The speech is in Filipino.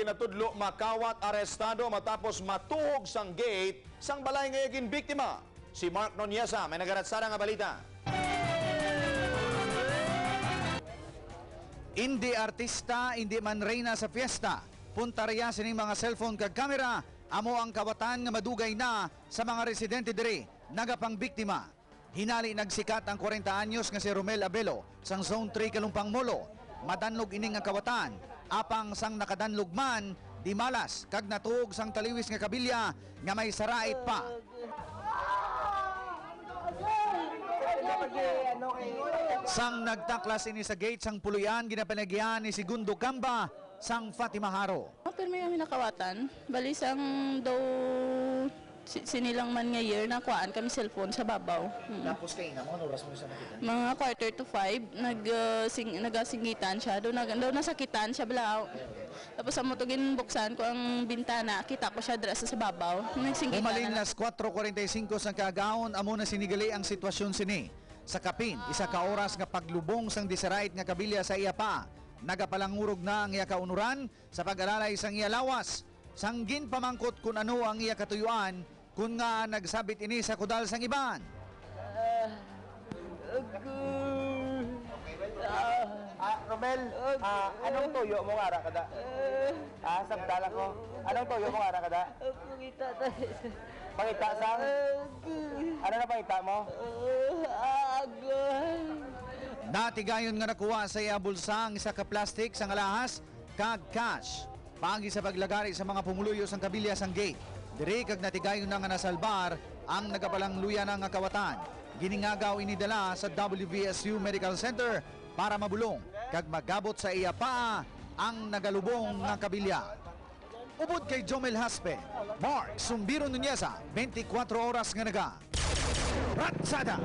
ginatudlo makawat arestado matapos matuhog sang gate sang balay ngayagin biktima. Si Mark Nonyesa may nagaratsara nga balita. Hindi artista, hindi man reyna sa fiesta. Puntarya sining mga cellphone kag kamera, amo ang kawatan nga madugay na sa mga residente diri, nagapang biktima. Hinali nagsikat ang 40 anyos nga si Romel Abelo sang Zone 3 Kalumpang Molo. Madanlog ining ang kawatan, apang sang nakadanlog man, di malas kag natuog sang taliwis nga kabilya nga may sarait pa. Sang nagtaklas ini sa gate sang puluyan ginapanagyan ni Segundo Gamba sang Fatima Haro. May kami nakawatan. Bali sang daw si- sinilang man nga year nakuhaan kami cellphone sa babaw. Mm. Tapos kayo na mo, oras mo sa makita. Mga quarter to five, nag, uh, sing, nagasinggitan siya. Doon, nag, doon nasakitan siya balaw. Tapos sa mutugin buksan ko ang bintana, kita ko siya dress sa babaw. Nagsinggitan Umalin na. nas 4.45 sang kagaon amo na sinigali ang sitwasyon sini. Sa kapin, isa ka oras nga paglubong sang diserait nga kabilya sa iya pa. Nagapalangurog na ang iya kaunuran sa pag-alalay sang iya lawas. Sanggin pamangkot kung ano ang iya katuyuan kung nga nagsabit ini sa kudal sang iban. Ah, Romel, ah, anong tuyo mo nga ara kada? Ah, sabdala ko. Anong tuyo mo nga ara kada? Pangita tayo. Pangita sang? Ano na pangita mo? Agay. Dati gayon nga nakuha sa iya bulsa ang isa ka plastic sa alahas kag cash. Pagi sa paglagari sa mga pumuluyo sang kabilya sang gate. Diri natigayon na nga nasalbar ang nagapalang luya nga kawatan. Giningagaw inidala sa WVSU Medical Center para mabulong kag magabot sa iya pa ang nagalubong nga kabilya. Ubod kay Jomel Haspe, Mark Sumbiro Nuneza, 24 oras nga naga. Ratsada!